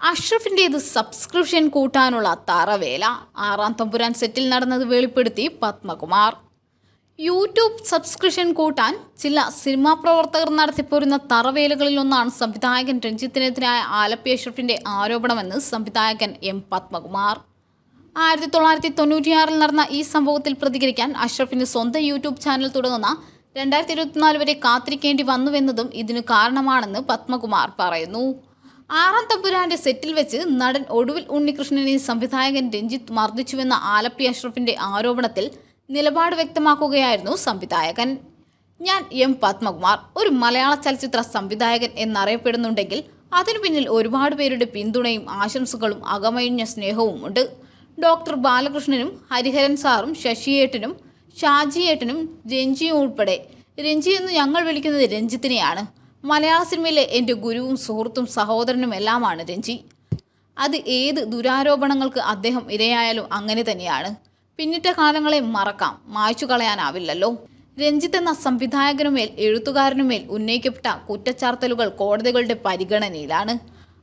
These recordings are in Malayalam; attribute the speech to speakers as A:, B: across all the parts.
A: അഷ്റഫിന്റേത് സബ്സ്ക്രിപ്ഷൻ കൂട്ടാനുള്ള തറവേല. ആറാം തമ്പുരാൻ സെറ്റിൽ നടന്നത് വെളിപ്പെടുത്തി പത്മകുമാർ. യൂട്യൂബ് സബ്സ്ക്രിപ്ഷൻ കൂട്ടാൻ ചില സിനിമാ പ്രവർത്തകർ നടത്തിപ്പോരുന്ന തറവേലകളിലൊന്നാണ് സംവിധായകൻ രഞ്ജിത്തിനെതിരായ ആലപ്പി അഷ്റഫിന്റെ ആരോപണമെന്ന് സംവിധായകൻ എം പത്മകുമാർ. ആയിരത്തി തൊള്ളായിരത്തി തൊണ്ണൂറ്റിയാറിൽ നടന്ന ഈ സംഭവത്തിൽ പ്രതികരിക്കാൻ അഷ്റഫിന് സ്വന്തം യൂട്യൂബ് ചാനൽ തുടങ്ങുന്ന രണ്ടായിരത്തി ഇരുപത്തിനാല് വരെ കാത്തിരിക്കേണ്ടി വന്നുവെന്നതും ഇതിനു കാരണമാണെന്ന് പത്മകുമാർ പറയുന്നു. ആറാം തമ്പുരാന്റെ സെറ്റിൽ വെച്ച് നടൻ ഒടുവിൽ ഉണ്ണികൃഷ്ണനെ സംവിധായകൻ രഞ്ജിത്ത് മർദ്ദിച്ചുവെന്ന ആലപ്പി അഷ്റഫിന്റെ ആരോപണത്തിൽ നിലപാട് വ്യക്തമാക്കുകയായിരുന്നു സംവിധായകൻ. ഞാൻ എം പത്മകുമാർ ഒരു മലയാള ചലച്ചിത്ര സംവിധായകൻ എന്നറിയപ്പെടുന്നുണ്ടെങ്കിൽ അതിനു പിന്നിൽ ഒരുപാട് പേരുടെ പിന്തുണയും ആശംസകളും അകമഴിഞ്ഞ സ്നേഹവും ഉണ്ട് ഡോക്ടർ ബാലകൃഷ്ണനും ഹരിഹരൻ സാറും ശശിയേട്ടനും ഷാജിയേട്ടനും രഞ്ജിയും ഉൾപ്പെടെ. രഞ്ജി എന്ന് ഞങ്ങൾ വിളിക്കുന്നത് രഞ്ജിത്തിനെയാണ്. മലയാള സിനിമയിലെ എന്റെ ഗുരുവും സുഹൃത്തും സഹോദരനും എല്ലാമാണ് രഞ്ജി. അത് ഏത് ദുരാരോപണങ്ങൾക്ക് അദ്ദേഹം ഇരയായാലും അങ്ങനെ തന്നെയാണ്. പിന്നിട്ട കാലങ്ങളെ മറക്കാം മായ്ച്ചു കളയാനാവില്ലല്ലോ. രഞ്ജിത്ത് എന്ന സംവിധായകനുമേൽ എഴുത്തുകാരനുമേൽ ഉന്നയിക്കപ്പെട്ട കുറ്റച്ചാർത്തലുകൾ കോടതികളുടെ പരിഗണനയിലാണ്.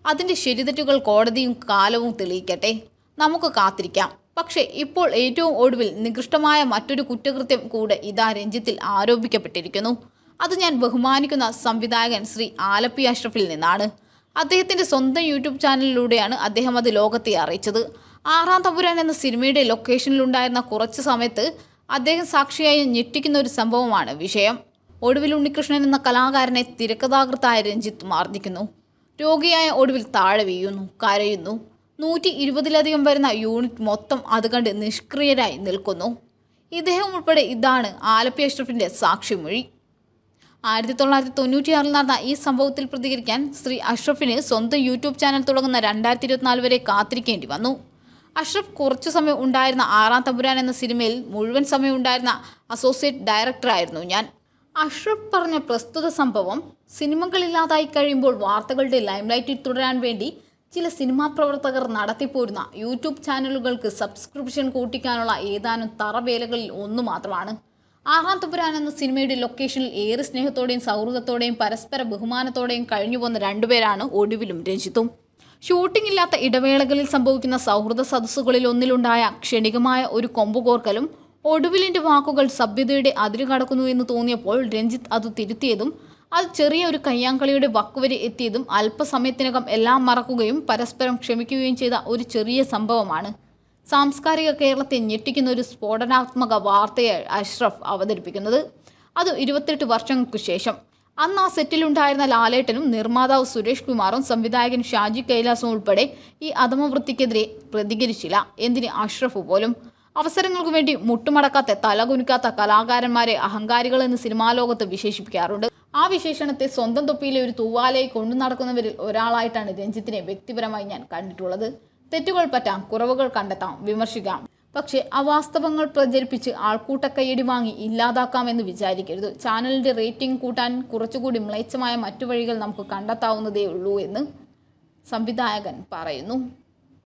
A: അതിന്റെ ശരിതെറ്റുകൾ കോടതിയും കാലവും തെളിയിക്കട്ടെ. നമുക്ക് കാത്തിരിക്കാം. പക്ഷേ ഇപ്പോൾ ഏറ്റവും ഒടുവിൽ നികൃഷ്ടമായ മറ്റൊരു കുറ്റകൃത്യം കൂടെ ഇതാ രഞ്ജിത്തിൽ ആരോപിക്കപ്പെട്ടിരിക്കുന്നു. അത് ഞാൻ ബഹുമാനിക്കുന്ന സംവിധായകൻ ശ്രീ ആലപ്പി അഷ്റഫിൽ നിന്നാണ്. അദ്ദേഹത്തിന്റെ സ്വന്തം യൂട്യൂബ് ചാനലിലൂടെയാണ് അദ്ദേഹം അത് ലോകത്തെ അറിയിച്ചത്. ആറാം തമ്പുരാൻ എന്ന സിനിമയുടെ ലൊക്കേഷനിലുണ്ടായിരുന്ന കുറച്ച് സമയത്ത് അദ്ദേഹം സാക്ഷിയായി ഞെട്ടിക്കുന്ന ഒരു സംഭവമാണ് വിഷയം. ഒടുവിൽ ഉണ്ണികൃഷ്ണൻ എന്ന കലാകാരനെ തിരക്കഥാകൃത്തായ രഞ്ജിത്ത് മാർജിക്കുന്നു രോഗിയായ ഒടുവിൽ താഴെ വീയുന്നു കരയുന്നു. നൂറ്റി ഇരുപതിലധികം വരുന്ന യൂണിറ്റ് മൊത്തം അത് കണ്ട് നിഷ്ക്രിയരായി നിൽക്കുന്നു. ഇദ്ദേഹം ഉൾപ്പെടെ ഇതാണ് ആലപ്പി അഷ്റഫിന്റെ സാക്ഷിമൊഴി. ആയിരത്തി തൊള്ളായിരത്തി തൊണ്ണൂറ്റിയാറിൽ നടന്ന ഈ സംഭവത്തിൽ പ്രതികരിക്കാൻ ശ്രീ അഷ്റഫിന് സ്വന്തം യൂട്യൂബ് ചാനൽ തുടങ്ങുന്ന രണ്ടായിരത്തി ഇരുപത്തിനാല് വരെ കാത്തിരിക്കേണ്ടി വന്നു. അഷ്റഫ് കുറച്ചു സമയം ഉണ്ടായിരുന്ന ആറാം തമ്പുരാൻ എന്ന സിനിമയിൽ മുഴുവൻ സമയം ഉണ്ടായിരുന്ന അസോസിയേറ്റ് ഡയറക്ടറായിരുന്നു ഞാൻ. അഷ്റഫ് പറഞ്ഞ പ്രസ്തുത സംഭവം സിനിമകളില്ലാതായി കഴിയുമ്പോൾ വാർത്തകളുടെ ലൈംലൈറ്റിൽ തുടരാൻ വേണ്ടി ചില സിനിമാ പ്രവർത്തകർ നടത്തിപ്പോരുന്ന യൂട്യൂബ് ചാനലുകൾക്ക് സബ്സ്ക്രിപ്ഷൻ കൂട്ടിക്കാനുള്ള ഏതാനും തറവേലകളിൽ ഒന്ന് മാത്രമാണ്. ആറാം എന്ന സിനിമയുടെ ലൊക്കേഷനിൽ ഏറെ സ്നേഹത്തോടെയും സൗഹൃദത്തോടെയും പരസ്പര ബഹുമാനത്തോടെയും കഴിഞ്ഞു പോന്ന രണ്ടുപേരാണ് ഒടുവിലും രഞ്ജിത്തും. ഷൂട്ടിംഗ് ഇല്ലാത്ത ഇടവേളകളിൽ സംഭവിക്കുന്ന സൗഹൃദ സദസ്സുകളിൽ ഒന്നിലുണ്ടായ ക്ഷണികമായ ഒരു കൊമ്പുകോർക്കലും ഒടുവിലിന്റെ വാക്കുകൾ സഭ്യതയുടെ അതിര് കടക്കുന്നു എന്ന് തോന്നിയപ്പോൾ രഞ്ജിത്ത് അത് തിരുത്തിയതും അത് ചെറിയ ഒരു കയ്യാങ്കളിയുടെ വക്കുവരെ എത്തിയതും അല്പസമയത്തിനകം എല്ലാം മറക്കുകയും പരസ്പരം ക്ഷമിക്കുകയും ചെയ്ത ഒരു ചെറിയ സംഭവമാണ്. സാംസ്കാരിക കേരളത്തെ ഞെട്ടിക്കുന്ന ഒരു സ്ഫോടനാത്മക വാർത്തയെ അഷ്റഫ് അവതരിപ്പിക്കുന്നത്. അത് ഇരുപത്തെട്ട് വർഷങ്ങൾക്ക് ശേഷം. അന്ന് ആ സെറ്റിലുണ്ടായിരുന്ന ലാലേട്ടനും നിർമ്മാതാവ് സുരേഷ് കുമാറും സംവിധായകൻ ഷാജി കൈലാസും ഉൾപ്പെടെ ഈ അധമവൃത്തിക്കെതിരെ പ്രതികരിച്ചില്ല. എന്തിന് അഷ്റഫ് പോലും? അവസരങ്ങൾക്ക് വേണ്ടി മുട്ടുമടക്കാത്ത തലകുനിക്കാത്ത കലാകാരന്മാരെ അഹങ്കാരികൾ എന്ന് സിനിമാ ലോകത്ത് വിശേഷിപ്പിക്കാറുണ്ട്. ആ വിശേഷണത്തെ സ്വന്തം തൊപ്പിയിലെ ഒരു തൂവാലയെ കൊണ്ടു നടക്കുന്നവരിൽ ഒരാളായിട്ടാണ് രഞ്ജിത്തിനെ വ്യക്തിപരമായി ഞാൻ കണ്ടിട്ടുള്ളത്. തെറ്റുകൾ പറ്റാം കുറവുകൾ കണ്ടെത്താം വിമർശിക്കാം. പക്ഷേ അവാസ്തവങ്ങൾ പ്രചരിപ്പിച്ച് ആൾക്കൂട്ട കൈയടി വാങ്ങി ഇല്ലാതാക്കാമെന്ന് വിചാരിക്കരുത്. ചാനലിന്റെ റേറ്റിംഗ് കൂട്ടാൻ കുറച്ചുകൂടി മ്ലേച്ഛമായ മറ്റു വഴികൾ നമുക്ക് കണ്ടെത്താവുന്നതേ ഉള്ളൂ എന്ന് സംവിധായകൻ പറയുന്നു.